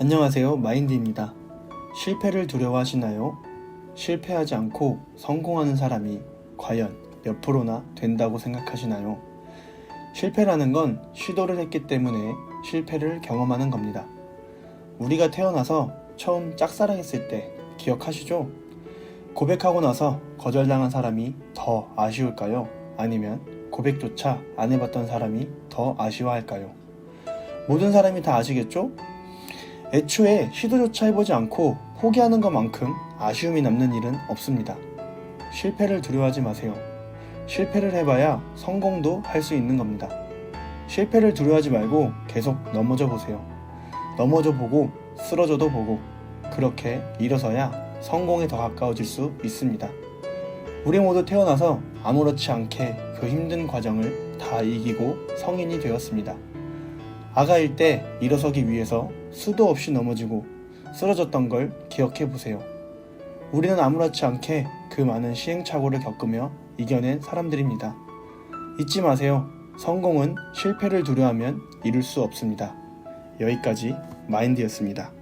안녕하세요. 마인드입니다. 실패를 두려워하시나요? 실패하지 않고 성공하는 사람이 과연 몇 프로나 된다고 생각하시나요? 실패라는 건 시도를 했기 때문에 실패를 경험하는 겁니다. 우리가 태어나서 처음 짝사랑했을 때 기억하시죠? 고백하고 나서 거절당한 사람이 더 아쉬울까요? 아니면 고백조차 안 해봤던 사람이 더 아쉬워할까요? 모든 사람이 다 아시겠죠? 애초에 시도조차 해보지 않고 포기하는 것만큼 아쉬움이 남는 일은 없습니다. 실패를 두려워하지 마세요. 실패를 해봐야 성공도 할 수 있는 겁니다. 실패를 두려워하지 말고 계속 넘어져 보세요. 넘어져 보고 쓰러져도 보고 그렇게 일어서야 성공에 더 가까워질 수 있습니다. 우리 모두 태어나서 아무렇지 않게 그 힘든 과정을 다 이기고 성인이 되었습니다. 아가일 때 일어서기 위해서 수도 없이 넘어지고 쓰러졌던 걸 기억해 보세요. 우리는 아무렇지 않게 그 많은 시행착오를 겪으며 이겨낸 사람들입니다. 잊지 마세요. 성공은 실패를 두려워하면 이룰 수 없습니다. 여기까지 마인드였습니다.